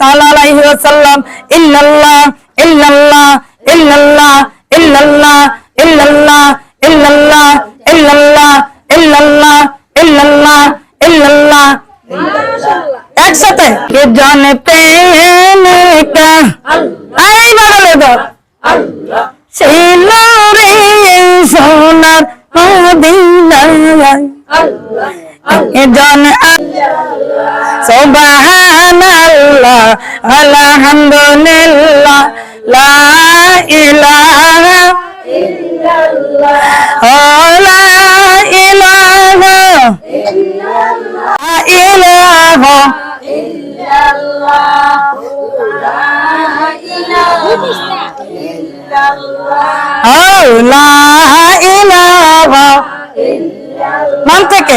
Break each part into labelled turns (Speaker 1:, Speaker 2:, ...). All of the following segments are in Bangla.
Speaker 1: তাআলা আলাইহি ওয়াসাল্লাম। ইল্লাল্লাহ ইল্লাল্লাহ ইল্লাল্লাহ ইল্লাল্লাহ ইল্লাল্লাহ ইল্লাল্লাহ ইল্লাল্লাহ ইল্লাল্লাহ ইল্লাল্লাহ ইল্লাল্লাহ একসাথে? কে জানে প্রেম কা আই বড় লোক সেই লোরে সোনার মদিনায় কে জানে আল্লাহ, আলহামদুলিল্লাহ, লা ইলাহা ইল্লাল্লাহ লা ইলাহা ইল্লাল্লাহ ইলাহা ইল্লাল্লাহ লা ইলাহা ইল্লাল্লাহ লা ইলাহা ইল্লাল্লাহ, মান থেকে।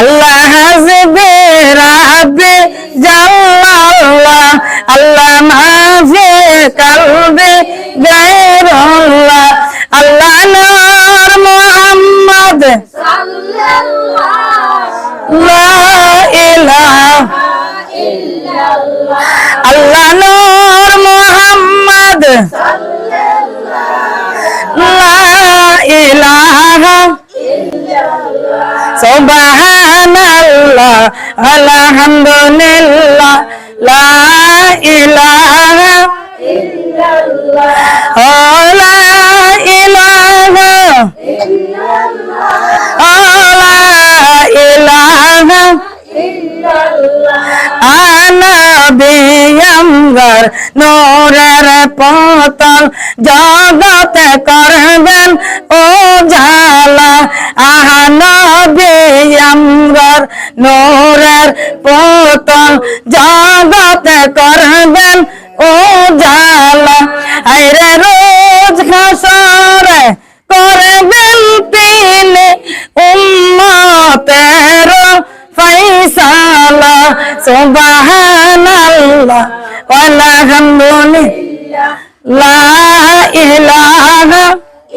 Speaker 1: আল্লাহ হাসবে, রাবে জাল্লাল্লাহ। আল্লাহ মাফে কালবে গায়রুল্লাহ। আল্লাহ নূর মুহাম্মদ। আল্লাহ নূর মুহাম্মদ। লা ইলাহা সুবহানাল্লাহ, আলহামদুলিল্লাহ, লা ইলাহা লা ইলাহা ও লা ইলাহা নূরের পতন জগতে করবেন ও জালা আনবিয়ঙ্গর নূরের পতন জগতে করবেন ও জালা আইরে রোজ খাসরে করবেন পিলে উম্মতের ফৈসালা সুবহানাল্লাহ। আলহামদুলিল্লাহ। লা ইলাহা ও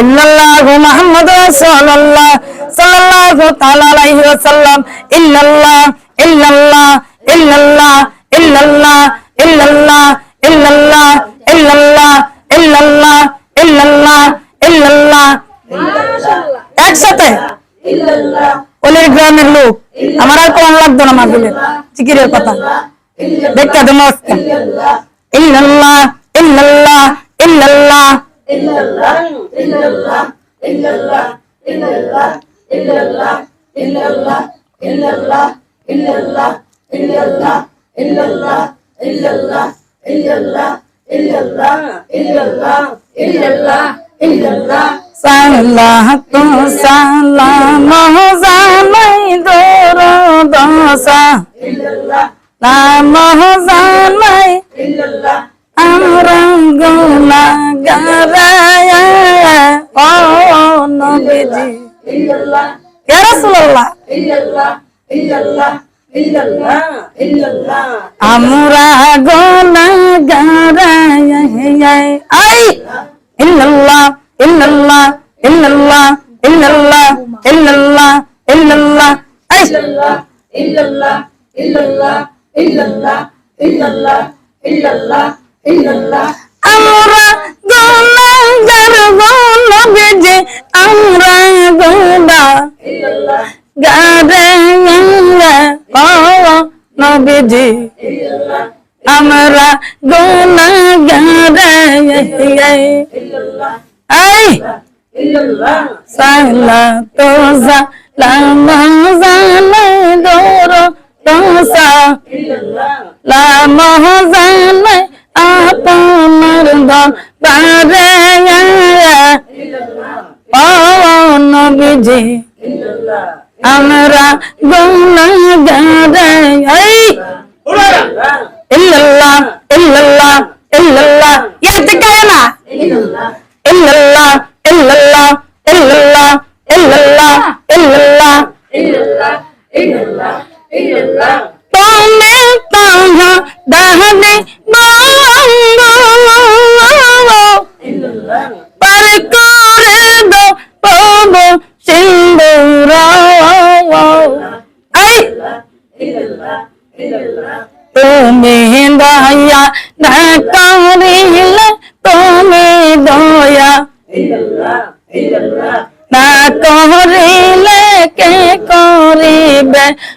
Speaker 1: ইল্লাল্লাহ মুহাম্মদ রাসূলুল্লাহ সাল্লাল্লাহু তাআলা আলাইহি ওয়াসাল্লাম। ইল্লাল্লাহ ইল্লাল্লাহ ইল্লাল্লাহ ইল্লাল্লাহ ইল্লাল্লাহ ইল্লাল্লাহ ইল্লাল্লাহ ইল্লাল্লাহ ইল্লাল্লাহ ইল্লাল্লাহ একসাথে? ওলের গ্রামের লোক। আমার আর কোন লাগতো না মাহফিলের জিকিরের কথা। দেখতে তো মস্ত। ইল্লাল্লাহ ইল্লাল্লাহ ইল্লাল্লাহ সাল্লাহ তো সালাম জানাই দোর দশা নাম জানাই আমরা রঙ্গ লাগারায়া ও নবীজি ইয়া রাসূলুল্লাহ ইল্লাল্লাহ ইল্লাল্লাহ আমরা গোলা গারায়া হেয়াই আই ইল্লাল্লাহ ইল্লাল্লাহ ইল্লাল্লাহ ইল্লাল্লাহ ইল্লাল্লাহ ইল্লাল্লাহ আই ইল্লাল্লাহ ইল্লাল্লাহ ইল্লাল্লাহ ইল্লাল্লাহ ইল্লাল্লাহ আমরা গুণাগার বলবে আমরা গুণা গারে নবীজি আমরা গুণাগারে এই সালা তোজা লামা জালা দোর তোসা লামা জালা মহজান আপনার দরবারে ও নবীজি আমরা গুনাহগার। এই! ইল্লাল্লাহ ইল্লাল্লাহ ইল্লাল্লাহ। ইয়াতে কায় না ইল্লাল্লাহ ইল্লাল্লাহ ইল্লাল্লাহ ইল্লাল্লাহ। ইল্লাল্লাহ তুমি তাহা দাহনে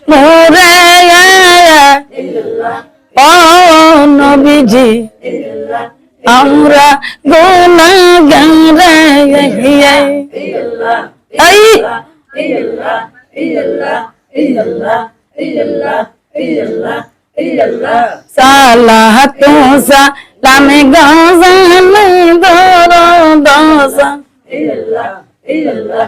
Speaker 1: নূরে ও নবীজি আমরা গোলাগারে এই সালাহাত সালামে গজাল দর দসা ইল্লাল্লাহ ইল্লাল্লাহ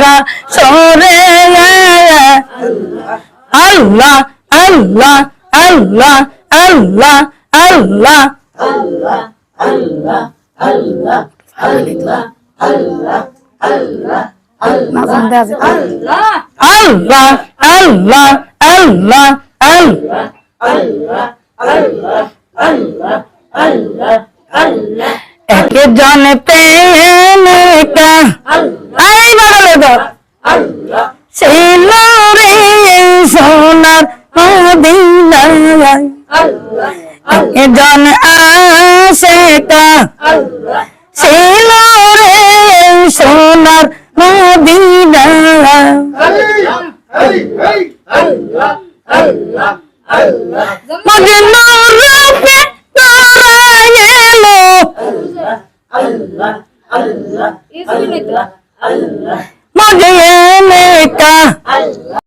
Speaker 1: ঘা সরে আল্লাহ আল্লাহ আল্লাহ আল্লাহ আল্লাহ আল্লাহ আল্লাহ আল্লাহ আল্লাহ একজন প্রেমিকা আই বদলে দাও ছিল রে সোনার মদিনায় একজন আশেকা ছিল রে সোনার মদিনায় মদিনার রূপে মনে মেকা